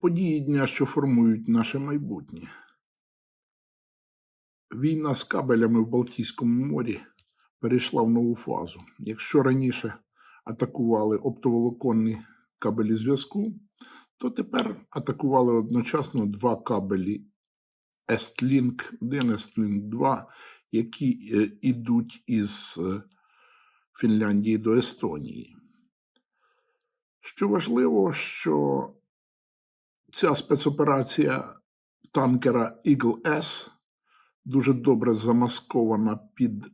Події дня, що формують наше майбутнє. Війна з кабелями в Балтійському морі перейшла в нову фазу. Якщо раніше атакували оптоволоконні кабелі зв'язку, то тепер атакували одночасно два кабелі Estlink 1, Estlink 2, які е, ідуть із е, Фінляндії до Естонії. Що важливо, що ця спецоперація танкера Eagle S дуже добре замаскована під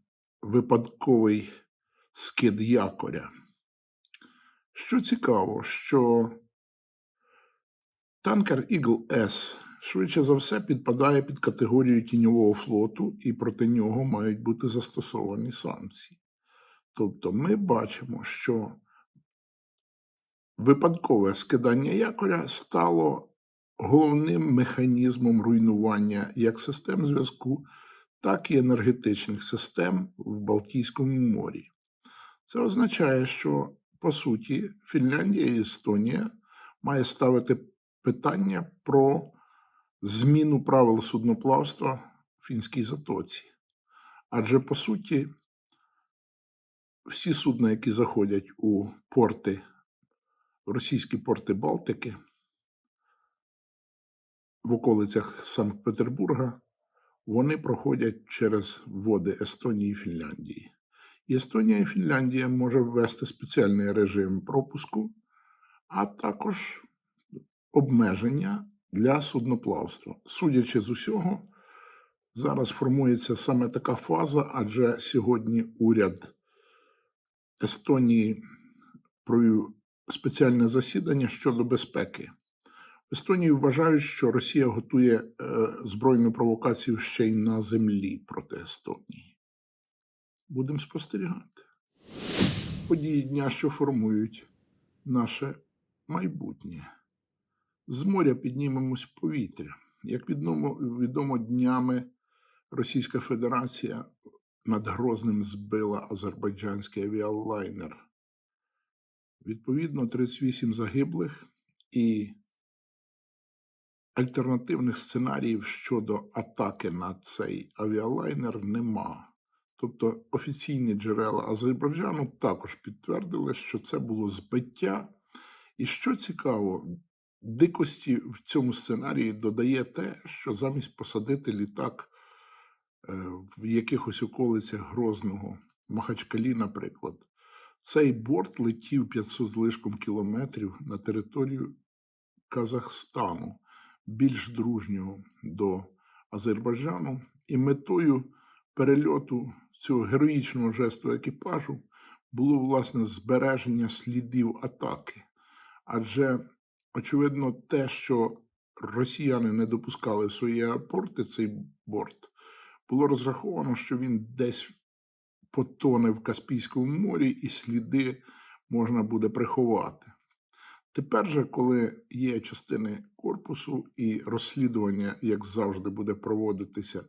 випадковий скид якоря. Що цікаво, що танкер Eagle S швидше за все підпадає під категорію тіньового флоту, і проти нього мають бути застосовані санкції. Тобто ми бачимо, що випадкове скидання якоря стало головним механізмом руйнування як систем зв'язку, так і енергетичних систем в Балтійському морі. Це означає, що по суті Фінляндія і Естонія має ставити питання про зміну правил судноплавства в фінській затоці. Адже по суті, всі судна, які заходять у порти, російські порти Балтики, в околицях Санкт-Петербурга, вони проходять через води Естонії і Фінляндії. І Естонія і Фінляндія може ввести спеціальний режим пропуску, а також обмеження для судноплавства. Судячи з усього, зараз формується саме така фаза, адже сьогодні уряд Естонії провів спеціальне засідання щодо безпеки. В Естонії вважають, що Росія готує е, збройну провокацію ще й на землі проти Естонії. Будемо спостерігати. Події дня, що формують наше майбутнє. З моря піднімемось в повітря. Як відомо, відомо днями Російська Федерація над Грозним збила азербайджанський авіалайнер. Відповідно, 38 загиблих і альтернативних сценаріїв щодо атаки на цей авіалайнер нема. Тобто офіційні джерела Азербайджану також підтвердили, що це було збиття. І що цікаво, дикості в цьому сценарії додає те, що замість посадити літак е, в якихось околицях Грозного, Махачкалі, наприклад, цей борт летів 500 з лишком кілометрів на територію Казахстану, більш дружнього до Азербайджану, і метою перельоту цього героїчного жесту екіпажу було власне збереження слідів атаки. Адже, очевидно, те, що росіяни не допускали в свої аеропорти цей борт, було розраховано, що він десь потоне в Каспійському морі, і сліди можна буде приховати. Тепер же, коли є частини корпусу і розслідування, як завжди, буде проводитися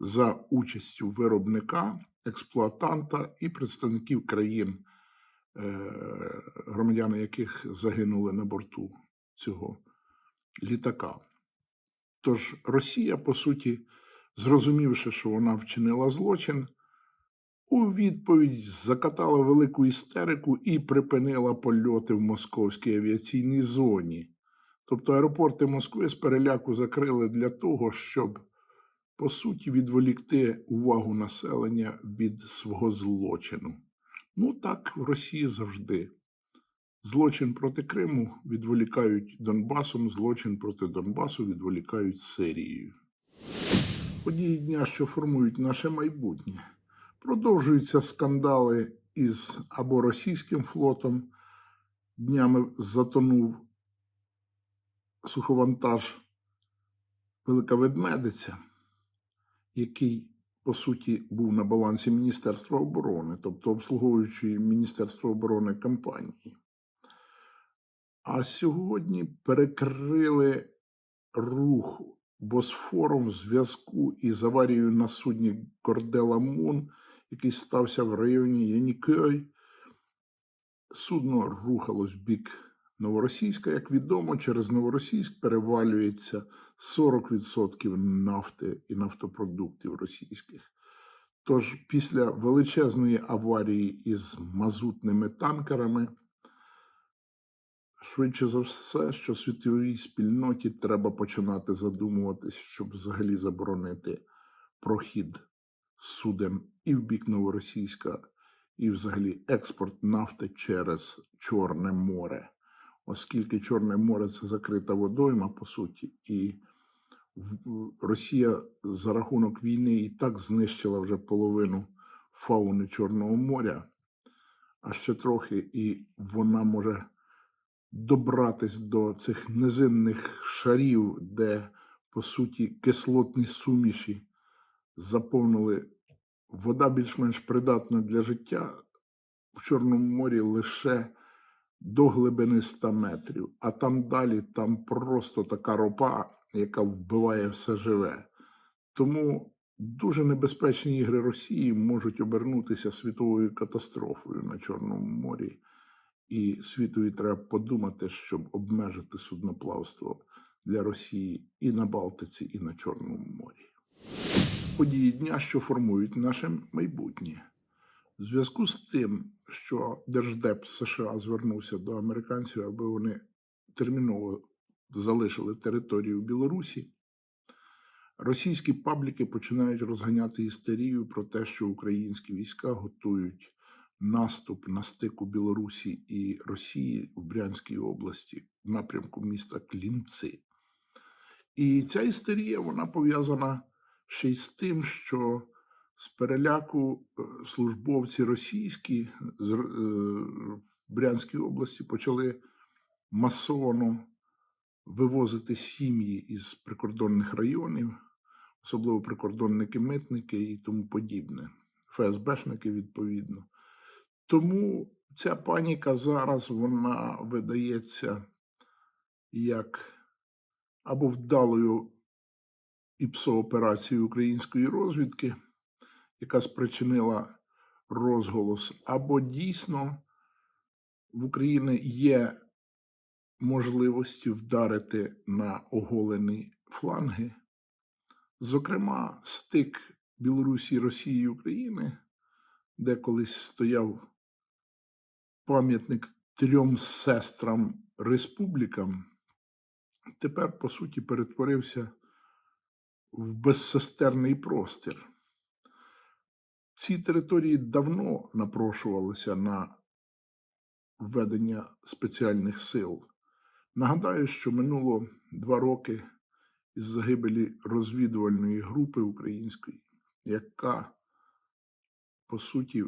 за участю виробника, експлуатанта і представників країн, е, громадяни яких загинули на борту цього літака. Тож Росія, по суті, зрозумівши, що вона вчинила злочин, у відповідь закатала велику істерику і припинила польоти в московській авіаційній зоні. Тобто аеропорти Москви з переляку закрили для того, щоб, по суті, відволікти увагу населення від свого злочину. Ну так в Росії завжди. Злочин проти Криму відволікають Донбасом, злочин проти Донбасу відволікають Сирією. Події дня, що формують наше майбутнє. Продовжуються скандали із або російським флотом. Днями затонув суховантаж Велика Ведмедиця, який, по суті, був на балансі Міністерства оборони, тобто обслуговуючої Міністерство оборони компанії. А сьогодні перекрили рух Босфором в зв'язку із аварією на судні Кордела Мун, який стався в районі Янікой. Судно рухалось в бік Новоросійська. Як відомо, через Новоросійськ перевалюється 40% нафти і нафтопродуктів російських. Тож після величезної аварії із мазутними танкерами, швидше за все, що світовій спільноті треба починати задумуватись, щоб взагалі заборонити прохід суден і в бік Новоросійська, і взагалі експорт нафти через Чорне море, оскільки Чорне море це закрита водойма, по суті, і Росія за рахунок війни і так знищила вже половину фауни Чорного моря, а ще трохи, і вона може добратись до цих низинних шарів, де, по суті, кислотні суміші заповнили вода більш-менш придатна для життя в Чорному морі лише до глибини 100 метрів, а там далі там просто така ропа, яка вбиває все живе. Тому дуже небезпечні ігри Росії можуть обернутися світовою катастрофою на Чорному морі. І світові треба подумати, щоб обмежити судноплавство для Росії і на Балтиці, і на Чорному морі. Події дня, що формують наше майбутнє. В зв'язку з тим, що Держдеп США звернувся до американців, аби вони терміново залишили територію Білорусі, російські пабліки починають розганяти істерію про те, що українські війська готують наступ на стику Білорусі і Росії в Брянській області в напрямку міста Клінці. І ця істерія вона пов'язана ще й з тим, що з переляку е, службовці російські е, в Брянській області почали масово вивозити сім'ї із прикордонних районів, особливо прикордонники, митники і тому подібне, ФСБшники відповідно. Тому ця паніка зараз вона видається як або вдалою ІПСО-операцією української розвідки, яка спричинила розголос, або дійсно в Україні є можливості вдарити на оголені фланги. Зокрема, стик Білорусі, Росії і України, де колись стояв пам'ятник трьом сестрам республікам, тепер, по суті, перетворився в безсестерний простір. Ці території давно напрошувалися на введення спеціальних сил. Нагадаю, що минуло два роки із загибелі розвідувальної групи української, яка, по суті,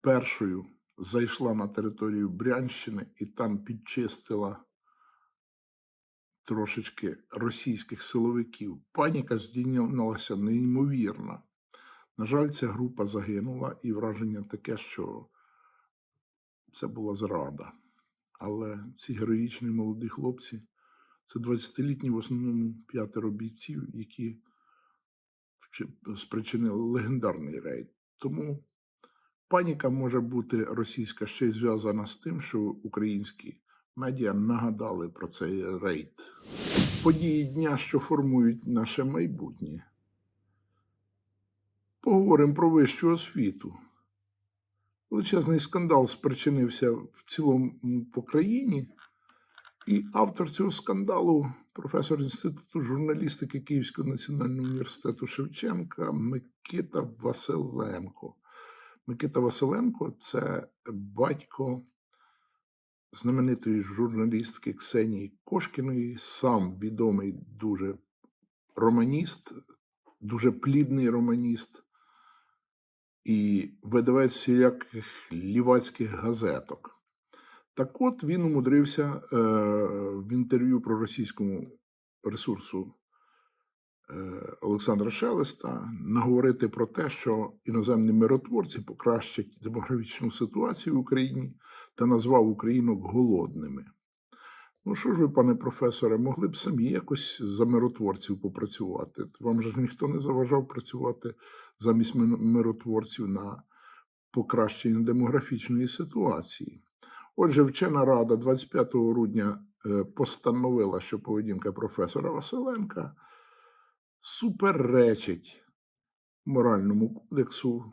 першою зайшла на територію Брянщини і там підчистила трошечки російських силовиків. Паніка здійнялася неймовірна. На жаль, ця група загинула, і враження таке, що це була зрада. Але ці героїчні молоді хлопці це 20-літні в основному п'ятеро бійців, які спричинили легендарний рейд. Тому паніка може бути російська ще й зв'язана з тим, що українські медіа нагадали про цей рейд. Події дня, що формують наше майбутнє. Поговоримо про вищу освіту. Величезний скандал спричинився в цілому по країні, і автор цього скандалу, професор Інституту журналістики Київського національного університету Шевченка Микита Василенко. Микита Василенко це батько знаменитої журналістки Ксенії Кошкіної, сам відомий дуже романіст, дуже плідний романіст і видавець всіляких лівацьких газеток. Так от він умудрився е, в інтерв'ю про російському ресурсу Олександра Шелеста наговорити про те, що іноземні миротворці покращать демографічну ситуацію в Україні та назвав українок голодними. Ну що ж ви, пане професоре, могли б самі якось за миротворців попрацювати? Вам же ж ніхто не заважав працювати замість миротворців на покращення демографічної ситуації. Отже, вчена рада 25 грудня е, постановила, що поведінка професора Василенка суперечить моральному кодексу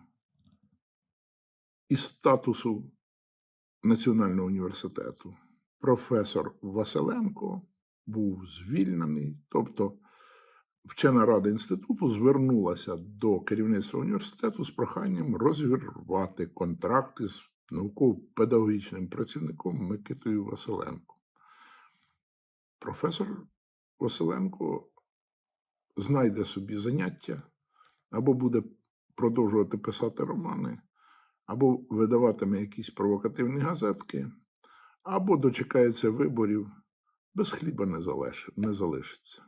і статусу Національного університету. Професор Василенко був звільнений, тобто вчена рада інституту звернулася до керівництва університету з проханням розірвати контракти з науково-педагогічним працівником Микитою Василенко. Професор Василенко знайде собі заняття або буде продовжувати писати романи, або видаватиме якісь провокативні газетки, або дочекається виборів, без хліба не залиш- не залишиться.